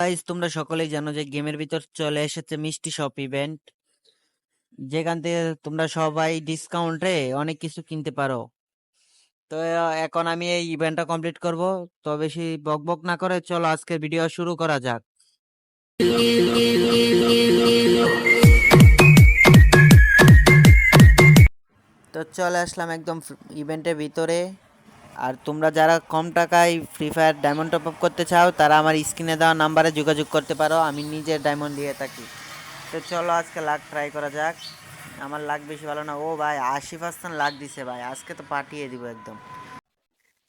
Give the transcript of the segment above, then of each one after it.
Guys তোমরা সকলেই জানো যে গেমের ভিতর চলে এসেছে মিষ্টি শপ ইভেন্ট যেখান থেকে তোমরা সবাই ডিসকাউন্টে অনেক কিছু কিনতে পারো। তো এখন আমি এই ইভেন্টটা কমপ্লিট করব। তো বেশি বক বক না করে চলো আজকের ভিডিও শুরু করা যাক। তো চলে আসলাম একদম ইভেন্টের ভিতরে। আর তোমরা যারা কম টাকায় Free Fire diamond top up করতে চাও, তারা আমার স্ক্রিনে দেওয়া নাম্বারে যোগাযোগ করতে পারো। আমি নিজে ডায়মন্ড দিয়ে থাকি। তো চলো আজকে লাখ ট্রাই করা যাক। আমার লাখ বেশি ভালো না। ও ভাই, আশি পার্সেন্ট লাখ দিছে ভাই। আজকে তো পাঠিয়ে দিব একদম।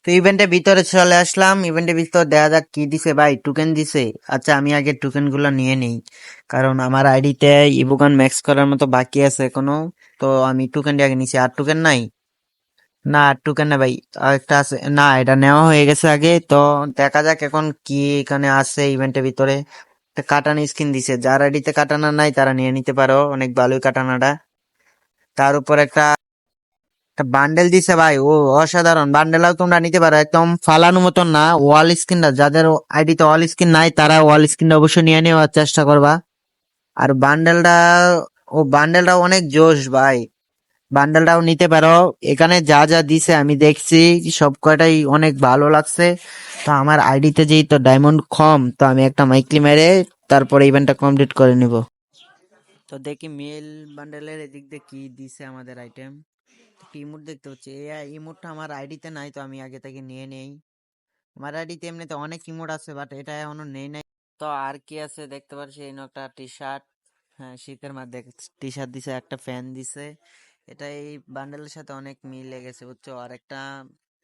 তো ইভেন্টের ভিতরে চলে আসলাম। ইভেন্টের ভিতর দেখা যাক কি দিছে ভাই। টোকেন দিছে। আচ্ছা আমি আগে টোকেনগুলো নিয়ে নিই। কারণ আমার আইডিতে ইবুগান ম্যাক্স করার মতো বাকি আছে এখনও। তো আমি টোকেন আগে নিছি। আর টোকেন নাই? না টোকেন না ভাই। একটা আছে। না, এটা নেওয়া হয়ে গেছে আগে। তো দেখা যাক এখন কি এখানে আছে ইভেন্টের ভিতরে। কাটানা স্কিন দিছে। যার আইডিতে কাটানা নাই, তারা নিয়ে নিতে পারো। অনেক ভালোই কাটানাটা। তার উপর একটা একটা বান্ডেল দিছে ভাই। ও, অসাধারণ। বান্ডেলও তোমরা নিতে পারো। একদম ফালানো মতন না। ওয়াল স্ক্রিনটা যাদের আইডিতে ওয়াল স্ক্রিন নাই, তারা ওয়াল স্ক্রিনটা অবশ্যই নিয়ে নেওয়ার চেষ্টা করবা। আর বান্ডেলটা ও বান্ডেলটা অনেক জোশ ভাই। বান্ডেলটাও নিতে পারো। এখানে যা যা দিছে আমি দেখছি, সব কয়টাই অনেক ভালো লাগছে। তো আমার আইডিতে যেই তো ডায়মন্ড কম, তো আমি একটা মাইকলি মেরে তারপরে ইভেন্টটা কমপ্লিট করে নিব। তো দেখি মেল বান্ডেলের এদিক দিয়ে কি দিছে আমাদের আইটেম ইমোট দেখতে হচ্ছে এই ইমোটটা আমার আইডিতে নাই, তো আমি আগে থেকে নিয়ে নেই। আমার আইডিতে এমনিতে অনেক ইমোট আছে বাট এটা এখনও নেই নাই। তো আর কি আছে দেখতে পাচ্ছি এই একটা টি শার্ট হ্যাঁ শীতের মধ্যে টি শার্ট দিছে, একটা ফ্যান দিছে। এটা এই বান্ডেলের সাথে অনেক মিল লেগেছে, বুঝছ? আর একটা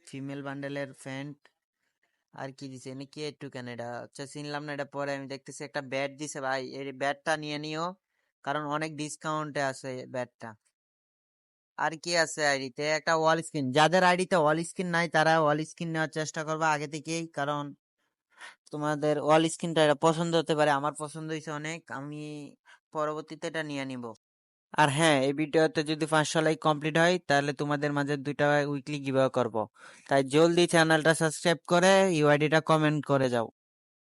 ফিমেল বান্ডেলের প্যান্ট আর কি দিছে? এনে কি একটু কেন এটা? আচ্ছা চিনলাম না এটা পরে। আমি দেখতেছি একটা ব্যাট দিছে ভাই। এই ব্যাটটা নিয়ে নিও, কারণ অনেক ডিসকাউন্টে আছে ব্যাটটা আর কি আছে আইডিতে? একটা ওয়াল স্ক্রিন যাদের আইডিতে ওয়াল স্ক্রিন নাই, তারা ওয়াল স্ক্রিন নেওয়ার চেষ্টা করবে আগে থেকেই, কারণ তোমাদের ওয়াল স্ক্রিনটা এটা পছন্দ হতে পারে, আমার পছন্দ হয়েছে অনেক। আমি পরবর্তীতে এটা নিয়ে নিব। আর হ্যাঁ এই ভিডিওতে যদি পাঁচশো লাইক কমপ্লিট হয়, তাহলে তোমাদের মাঝে দুইটা উইকলি গিভ করব। তাই জলদি চ্যানেলটা সাবস্ক্রাইব করে ইউআইডিটা কমেন্ট করে যাও।